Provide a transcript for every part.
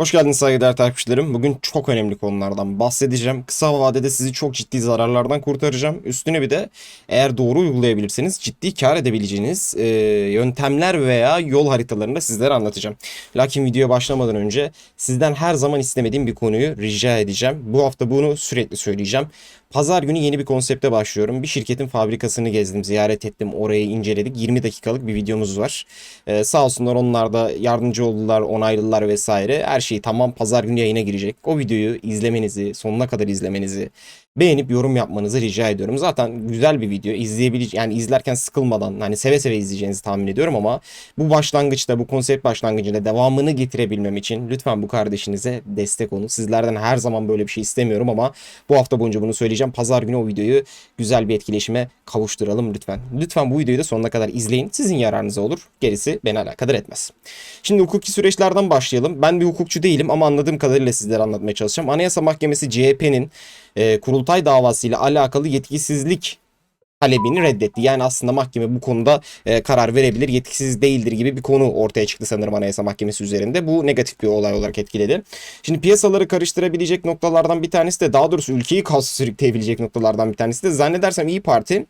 Hoş geldiniz saygıdeğer takipçilerim. Bugün çok önemli konulardan bahsedeceğim. Kısa vadede sizi çok ciddi zararlardan kurtaracağım. Üstüne bir de eğer doğru uygulayabilirseniz ciddi kar edebileceğiniz e, yöntemler veya yol haritalarını da sizlere anlatacağım. Lakin videoya başlamadan önce sizden her zaman istemediğim bir konuyu rica edeceğim. Bu hafta bunu sürekli söyleyeceğim. Pazar günü yeni bir konsepte başlıyorum. Bir şirketin fabrikasını gezdim, ziyaret ettim, orayı inceledik. 20 dakikalık bir videomuz var. Ee, sağ olsunlar onlar da yardımcı oldular, onaylılar vesaire. Her şey tamam pazar günü yayına girecek. O videoyu izlemenizi, sonuna kadar izlemenizi, beğenip yorum yapmanızı rica ediyorum. Zaten güzel bir video. izleyebileceğiniz yani izlerken sıkılmadan hani seve seve izleyeceğinizi tahmin ediyorum ama bu başlangıçta bu konsept başlangıcında devamını getirebilmem için lütfen bu kardeşinize destek olun. Sizlerden her zaman böyle bir şey istemiyorum ama bu hafta boyunca bunu söyleyeceğim. Pazar günü o videoyu güzel bir etkileşime kavuşturalım lütfen. Lütfen bu videoyu da sonuna kadar izleyin. Sizin yararınıza olur. Gerisi beni alakadar etmez. Şimdi hukuki süreçlerden başlayalım. Ben bir hukukçu değilim ama anladığım kadarıyla sizlere anlatmaya çalışacağım. Anayasa Mahkemesi CHP'nin e, kurultay davasıyla alakalı yetkisizlik talebini reddetti. Yani aslında mahkeme bu konuda e, karar verebilir, yetkisiz değildir gibi bir konu ortaya çıktı sanırım Anayasa Mahkemesi üzerinde. Bu negatif bir olay olarak etkiledi. Şimdi piyasaları karıştırabilecek noktalardan bir tanesi de daha doğrusu ülkeyi kaos sürükleyebilecek noktalardan bir tanesi de zannedersem İyi Parti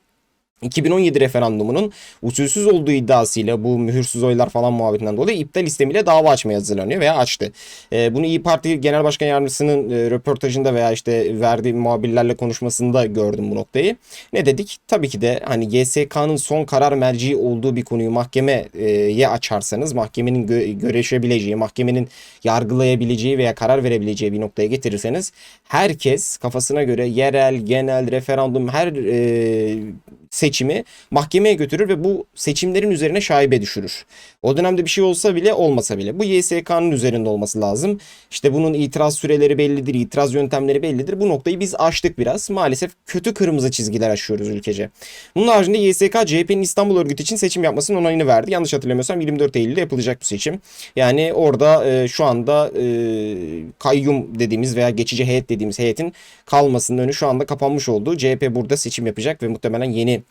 2017 referandumunun usulsüz olduğu iddiasıyla bu mühürsüz oylar falan muhabbetinden dolayı iptal istemiyle dava açmaya hazırlanıyor veya açtı. E, bunu İyi Parti Genel Başkan Yardımcısının e, röportajında veya işte verdiği muhabirlerle konuşmasında gördüm bu noktayı. Ne dedik? Tabii ki de hani YSK'nın son karar merci olduğu bir konuyu mahkemeye açarsanız mahkemenin gö- görüşebileceği, mahkemenin yargılayabileceği veya karar verebileceği bir noktaya getirirseniz herkes kafasına göre yerel, genel, referandum her e, seçimi mahkemeye götürür ve bu seçimlerin üzerine şaibe düşürür. O dönemde bir şey olsa bile olmasa bile bu YSK'nın üzerinde olması lazım. İşte bunun itiraz süreleri bellidir, itiraz yöntemleri bellidir. Bu noktayı biz aştık biraz. Maalesef kötü kırmızı çizgiler aşıyoruz ülkece. Bunun haricinde YSK CHP'nin İstanbul örgütü için seçim yapmasının onayını verdi. Yanlış hatırlamıyorsam 24 Eylül'de yapılacak bu seçim. Yani orada e, şu anda e, kayyum dediğimiz veya geçici heyet dediğimiz heyetin kalmasının önü şu anda kapanmış oldu. CHP burada seçim yapacak ve muhtemelen yeni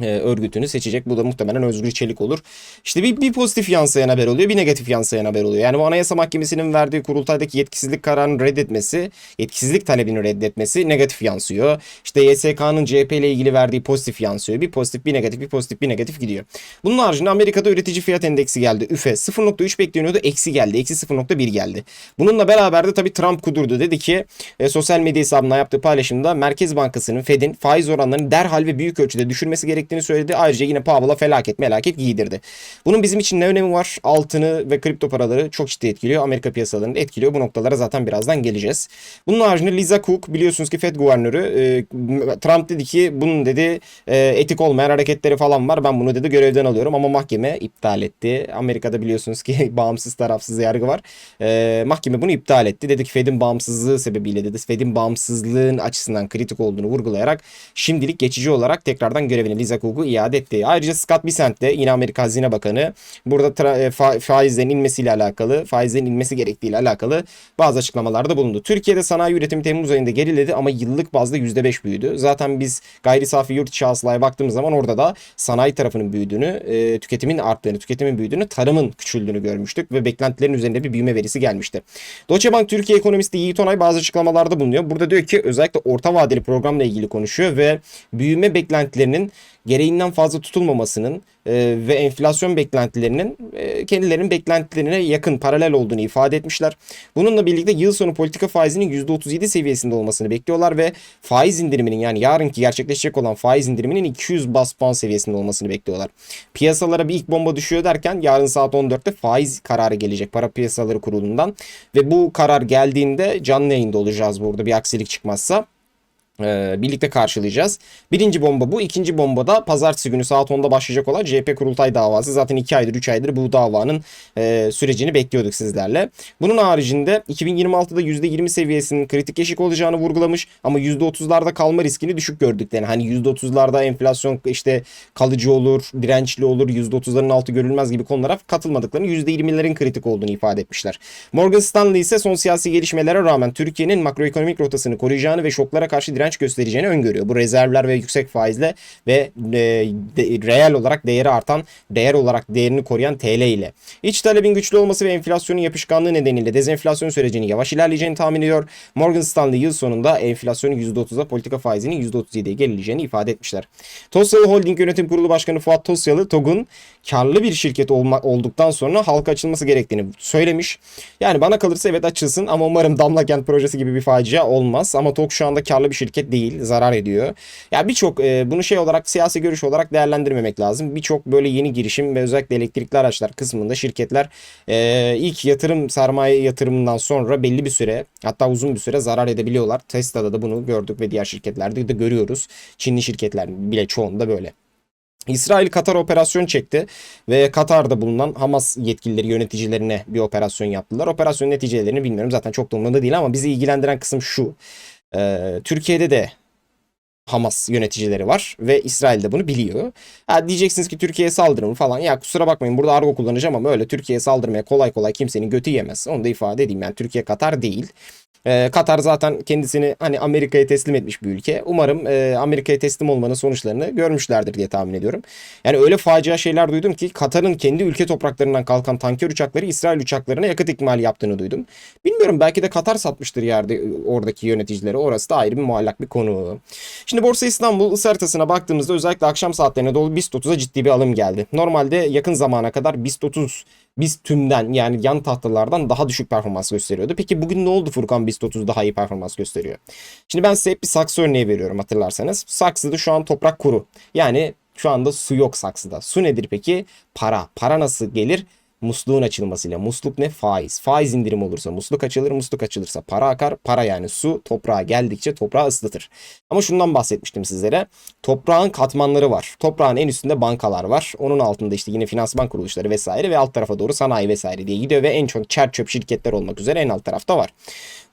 e, örgütünü seçecek. Bu da muhtemelen Özgür Çelik olur. İşte bir, bir pozitif yansıyan haber oluyor, bir negatif yansıyan haber oluyor. Yani bu Anayasa Mahkemesi'nin verdiği kurultaydaki yetkisizlik kararını reddetmesi, yetkisizlik talebini reddetmesi negatif yansıyor. İşte YSK'nın CHP ile ilgili verdiği pozitif yansıyor. Bir pozitif, bir negatif, bir pozitif, bir negatif gidiyor. Bunun haricinde Amerika'da üretici fiyat endeksi geldi. üfe 0.3 bekleniyordu, eksi geldi. Eksi 0.1 geldi. Bununla beraber de tabii Trump kudurdu. Dedi ki e, sosyal medya hesabından yaptığı paylaşımda Merkez Bankası'nın Fed'in faiz oranlarını derhal ve büyük ölçüde düşürmesi gerektiğini söyledi. Ayrıca yine Powell'a felaket melaket giydirdi. Bunun bizim için ne önemi var? Altını ve kripto paraları çok ciddi etkiliyor. Amerika piyasalarını etkiliyor. Bu noktalara zaten birazdan geleceğiz. Bunun haricinde Lisa Cook biliyorsunuz ki Fed guvernörü e, Trump dedi ki bunun dedi e, etik olmayan hareketleri falan var. Ben bunu dedi görevden alıyorum ama mahkeme iptal etti. Amerika'da biliyorsunuz ki bağımsız tarafsız yargı var. E, mahkeme bunu iptal etti. Dedi ki Fed'in bağımsızlığı sebebiyle dedi. Fed'in bağımsızlığın açısından kritik olduğunu vurgulayarak şimdilik geçici olarak tekrardan görevine Lisa Cook'u iade etti. Ayrıca Scott Bessent de yine Amerika Hazine Bakanı burada e, fa- faizlerin inmesiyle alakalı, faizlerin inmesi gerektiğiyle alakalı bazı açıklamalarda bulundu. Türkiye'de sanayi üretimi Temmuz ayında geriledi ama yıllık bazda %5 büyüdü. Zaten biz gayri safi yurt içi hasılaya baktığımız zaman orada da sanayi tarafının büyüdüğünü, e, tüketimin arttığını, tüketimin büyüdüğünü, tarımın küçüldüğünü görmüştük ve beklentilerin üzerinde bir büyüme verisi gelmişti. Deutsche Bank Türkiye ekonomisti Yiğit Onay bazı açıklamalarda bulunuyor. Burada diyor ki özellikle orta vadeli programla ilgili konuşuyor ve büyüme beklentilerinin gereğinden fazla tutulmamasının e, ve enflasyon beklentilerinin e, kendilerinin beklentilerine yakın paralel olduğunu ifade etmişler. Bununla birlikte yıl sonu politika faizinin %37 seviyesinde olmasını bekliyorlar ve faiz indiriminin yani yarınki gerçekleşecek olan faiz indiriminin 200 bas puan seviyesinde olmasını bekliyorlar. Piyasalara bir ilk bomba düşüyor derken yarın saat 14'te faiz kararı gelecek para piyasaları kurulundan ve bu karar geldiğinde canlı yayında olacağız burada bir aksilik çıkmazsa. Ee, birlikte karşılayacağız. Birinci bomba bu. İkinci bomba da pazartesi günü saat 10'da başlayacak olan CHP kurultay davası. Zaten 2 aydır 3 aydır bu davanın e, sürecini bekliyorduk sizlerle. Bunun haricinde 2026'da %20 seviyesinin kritik eşik olacağını vurgulamış ama %30'larda kalma riskini düşük gördüklerini. Hani %30'larda enflasyon işte kalıcı olur, dirençli olur, %30'ların altı görülmez gibi konulara katılmadıklarını %20'lerin kritik olduğunu ifade etmişler. Morgan Stanley ise son siyasi gelişmelere rağmen Türkiye'nin makroekonomik rotasını koruyacağını ve şoklara karşı direnç direnç göstereceğini öngörüyor. Bu rezervler ve yüksek faizle ve e, de- reel olarak değeri artan, değer olarak değerini koruyan TL ile. İç talebin güçlü olması ve enflasyonun yapışkanlığı nedeniyle dezenflasyon sürecinin yavaş ilerleyeceğini tahmin ediyor. Morgan Stanley yıl sonunda enflasyonun %30'a politika faizinin %37'ye gerileceğini ifade etmişler. Tosyalı Holding Yönetim Kurulu Başkanı Fuat Tosyalı TOG'un karlı bir şirket olma, olduktan sonra halka açılması gerektiğini söylemiş. Yani bana kalırsa evet açılsın ama umarım Damla Kent projesi gibi bir facia olmaz. Ama TOG şu anda karlı bir şirket değil, zarar ediyor. Ya birçok e, bunu şey olarak siyasi görüş olarak değerlendirmemek lazım. Birçok böyle yeni girişim ve özellikle elektrikli araçlar kısmında şirketler e, ilk yatırım sermaye yatırımından sonra belli bir süre hatta uzun bir süre zarar edebiliyorlar. Tesla'da da bunu gördük ve diğer şirketlerde de görüyoruz. Çinli şirketler bile çoğunda böyle. İsrail Katar operasyon çekti ve Katar'da bulunan Hamas yetkilileri yöneticilerine bir operasyon yaptılar. Operasyon neticelerini bilmiyorum zaten çok da umurumda değil ama bizi ilgilendiren kısım şu. Ee, Türkiye'de de Hamas yöneticileri var ve İsrail de bunu biliyor. Ha, diyeceksiniz ki Türkiye'ye saldırı falan. Ya kusura bakmayın burada argo kullanacağım ama öyle Türkiye'ye saldırmaya kolay kolay kimsenin götü yemez. Onu da ifade edeyim yani Türkiye Katar değil. Ee, Katar zaten kendisini hani Amerika'ya teslim etmiş bir ülke. Umarım e, Amerika'ya teslim olmanın sonuçlarını görmüşlerdir diye tahmin ediyorum. Yani öyle facia şeyler duydum ki Katar'ın kendi ülke topraklarından kalkan tanker uçakları İsrail uçaklarına yakıt ikmali yaptığını duydum. Bilmiyorum belki de Katar satmıştır yerde oradaki yöneticileri. Orası da ayrı bir muallak bir konu. Şimdi Borsa İstanbul ısı baktığımızda özellikle akşam saatlerine doğru BIST 30'a ciddi bir alım geldi. Normalde yakın zamana kadar BIST 30 biz tümden yani yan tahtalardan daha düşük performans gösteriyordu. Peki bugün ne oldu Furkan BIST 30 daha iyi performans gösteriyor? Şimdi ben size hep bir saksı örneği veriyorum hatırlarsanız. Saksıda şu an toprak kuru. Yani şu anda su yok saksıda. Su nedir peki? Para. Para nasıl gelir? Musluğun açılmasıyla. Musluk ne? Faiz. Faiz indirim olursa musluk açılır. Musluk açılırsa para akar. Para yani su toprağa geldikçe toprağı ıslatır. Ama şundan bahsetmiştim sizlere. Toprağın katmanları var. Toprağın en üstünde bankalar var. Onun altında işte yine finansman kuruluşları vesaire ve alt tarafa doğru sanayi vesaire diye gidiyor ve en çok çer çöp şirketler olmak üzere en alt tarafta var.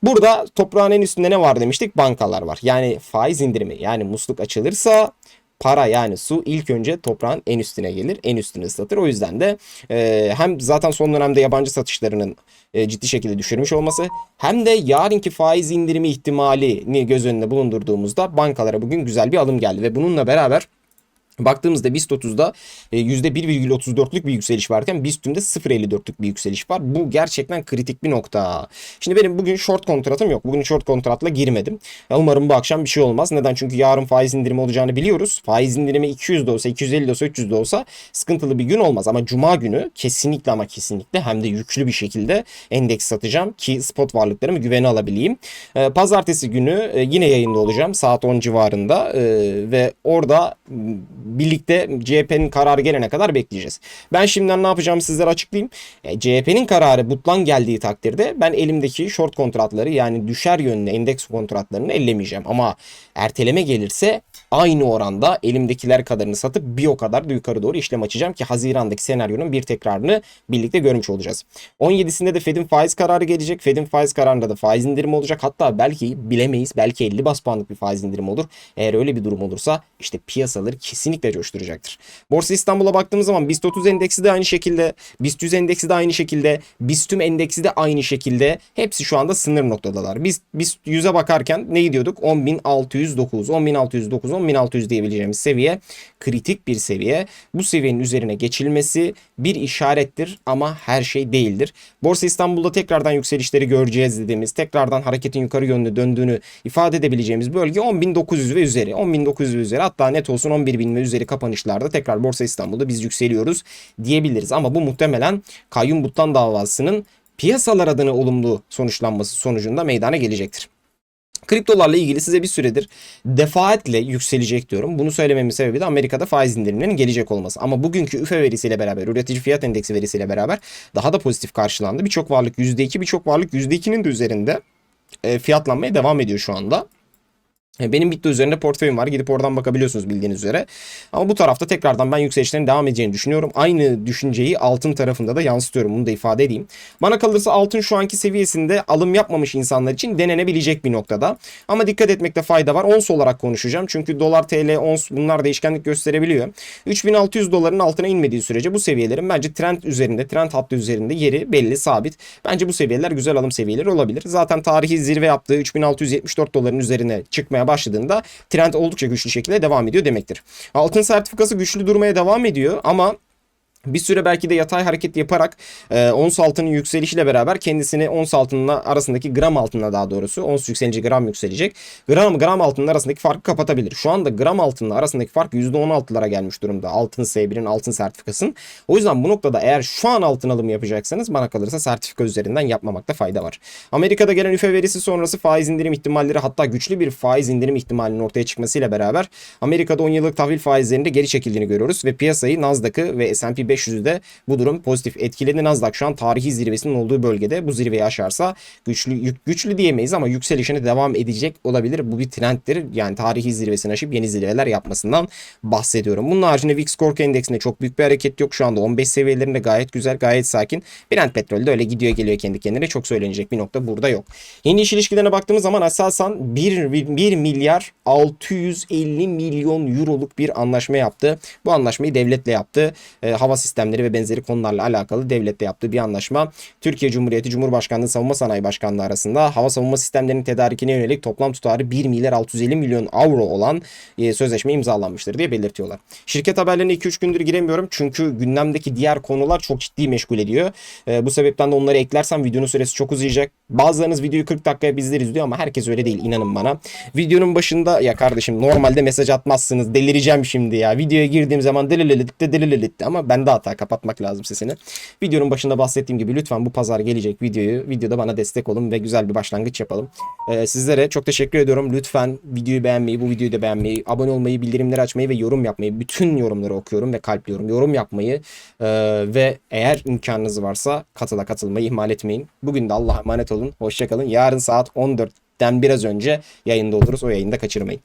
Burada toprağın en üstünde ne var demiştik? Bankalar var. Yani faiz indirimi yani musluk açılırsa para yani su ilk önce toprağın en üstüne gelir. En üstünü ıslatır. O yüzden de e, hem zaten son dönemde yabancı satışlarının e, ciddi şekilde düşürmüş olması hem de yarınki faiz indirimi ihtimalini göz önünde bulundurduğumuzda bankalara bugün güzel bir alım geldi ve bununla beraber Baktığımızda BIST 30'da e, %1,34'lük bir yükseliş varken BIST tümde 0,54'lük bir yükseliş var. Bu gerçekten kritik bir nokta. Şimdi benim bugün short kontratım yok. Bugün short kontratla girmedim. Ya umarım bu akşam bir şey olmaz. Neden? Çünkü yarın faiz indirimi olacağını biliyoruz. Faiz indirimi 200 de olsa, 250 de olsa, 300 de olsa sıkıntılı bir gün olmaz. Ama cuma günü kesinlikle ama kesinlikle hem de yüklü bir şekilde endeks satacağım ki spot varlıklarımı güvene alabileyim. E, pazartesi günü e, yine yayında olacağım saat 10 civarında e, ve orada birlikte CHP'nin kararı gelene kadar bekleyeceğiz. Ben şimdiden ne yapacağımı sizlere açıklayayım. E, CHP'nin kararı butlan geldiği takdirde ben elimdeki short kontratları yani düşer yönlü endeks kontratlarını ellemeyeceğim. Ama erteleme gelirse aynı oranda elimdekiler kadarını satıp bir o kadar da yukarı doğru işlem açacağım ki Haziran'daki senaryonun bir tekrarını birlikte görmüş olacağız. 17'sinde de Fed'in faiz kararı gelecek. Fed'in faiz kararında da faiz indirimi olacak. Hatta belki bilemeyiz. Belki 50 bas puanlık bir faiz indirimi olur. Eğer öyle bir durum olursa işte piyasaları kesinlikle coşturacaktır. Borsa İstanbul'a baktığımız zaman BIST 30 endeksi de aynı şekilde, BIST 100 endeksi de aynı şekilde, BIST tüm endeksi de aynı şekilde. Hepsi şu anda sınır noktadalar. Biz BIST 100'e bakarken ne gidiyorduk? 10.609, 10.609, 10.600 diyebileceğimiz seviye kritik bir seviye. Bu seviyenin üzerine geçilmesi bir işarettir ama her şey değildir. Borsa İstanbul'da tekrardan yükselişleri göreceğiz dediğimiz, tekrardan hareketin yukarı yönlü döndüğünü ifade edebileceğimiz bölge 10.900 ve üzeri. 10.900 ve üzeri hatta net olsun 11.000 ve üzeri kapanışlarda tekrar Borsa İstanbul'da biz yükseliyoruz diyebiliriz. Ama bu muhtemelen kayyum butlan davasının piyasalar adına olumlu sonuçlanması sonucunda meydana gelecektir. Kriptolarla ilgili size bir süredir defaatle yükselecek diyorum. Bunu söylememin sebebi de Amerika'da faiz indirimlerinin gelecek olması. Ama bugünkü üfe verisiyle beraber, üretici fiyat endeksi verisiyle beraber daha da pozitif karşılandı. Birçok varlık %2, birçok varlık %2'nin de üzerinde e, fiyatlanmaya devam ediyor şu anda. E, Benim Bitto üzerinde portföyüm var. Gidip oradan bakabiliyorsunuz bildiğiniz üzere. Ama bu tarafta tekrardan ben yükselişlerin devam edeceğini düşünüyorum. Aynı düşünceyi altın tarafında da yansıtıyorum. Bunu da ifade edeyim. Bana kalırsa altın şu anki seviyesinde alım yapmamış insanlar için denenebilecek bir noktada. Ama dikkat etmekte fayda var. Ons olarak konuşacağım. Çünkü dolar, TL, ons bunlar değişkenlik gösterebiliyor. 3600 doların altına inmediği sürece bu seviyelerin bence trend üzerinde, trend hattı üzerinde yeri belli, sabit. Bence bu seviyeler güzel alım seviyeleri olabilir. Zaten tarihi zirve yaptığı 3674 doların üzerine çıkmaya başladığında trend oldukça güçlü şekilde devam ediyor demektir. Altın sertifikası güçlü durmaya devam ediyor ama bir süre belki de yatay hareket yaparak e, ons altının yükselişiyle beraber kendisini ons altınla arasındaki gram altınla daha doğrusu ons yükselince gram yükselecek. Gram gram altının arasındaki farkı kapatabilir. Şu anda gram altınla arasındaki fark %16'lara gelmiş durumda. Altın S1'in altın sertifikasının. O yüzden bu noktada eğer şu an altın alımı yapacaksanız bana kalırsa sertifika üzerinden yapmamakta fayda var. Amerika'da gelen üfe verisi sonrası faiz indirim ihtimalleri hatta güçlü bir faiz indirim ihtimalinin ortaya çıkmasıyla beraber Amerika'da 10 yıllık tahvil faizlerinde geri çekildiğini görüyoruz ve piyasayı Nasdaq'ı ve S&P 500'ü de bu durum pozitif etkiledi. Nasdaq şu an tarihi zirvesinin olduğu bölgede bu zirveyi aşarsa güçlü güçlü diyemeyiz ama yükselişine devam edecek olabilir. Bu bir trenddir. Yani tarihi zirvesini aşıp yeni zirveler yapmasından bahsediyorum. Bunun haricinde VIX Korku Endeksinde çok büyük bir hareket yok. Şu anda 15 seviyelerinde gayet güzel, gayet sakin. Brent petrol de öyle gidiyor geliyor kendi kendine. Çok söylenecek bir nokta burada yok. Yeni iş ilişkilerine baktığımız zaman asasen 1, 1 milyar 650 milyon euroluk bir anlaşma yaptı. Bu anlaşmayı devletle yaptı. Ee, hava sistemleri ve benzeri konularla alakalı devletle yaptığı bir anlaşma. Türkiye Cumhuriyeti Cumhurbaşkanlığı Savunma Sanayi Başkanlığı arasında hava savunma sistemlerinin tedarikine yönelik toplam tutarı 1 milyar 650 milyon avro olan e, sözleşme imzalanmıştır diye belirtiyorlar. Şirket haberlerine 2-3 gündür giremiyorum çünkü gündemdeki diğer konular çok ciddi meşgul ediyor. E, bu sebepten de onları eklersem videonun süresi çok uzayacak. Bazılarınız videoyu 40 dakikaya bizleriz diyor ama herkes öyle değil inanın bana. Videonun başında ya kardeşim normalde mesaj atmazsınız delireceğim şimdi ya. Videoya girdiğim zaman delilelitte delilelitte ama bende hata kapatmak lazım sesini. Videonun başında bahsettiğim gibi lütfen bu pazar gelecek videoyu videoda bana destek olun ve güzel bir başlangıç yapalım. Ee, sizlere çok teşekkür ediyorum. Lütfen videoyu beğenmeyi, bu videoyu da beğenmeyi, abone olmayı, bildirimleri açmayı ve yorum yapmayı. Bütün yorumları okuyorum ve kalpliyorum. Yorum yapmayı e, ve eğer imkanınız varsa katıla katılmayı ihmal etmeyin. Bugün de Allah'a emanet olun. Hoşçakalın. Yarın saat 14'ten biraz önce yayında oluruz. O yayında kaçırmayın.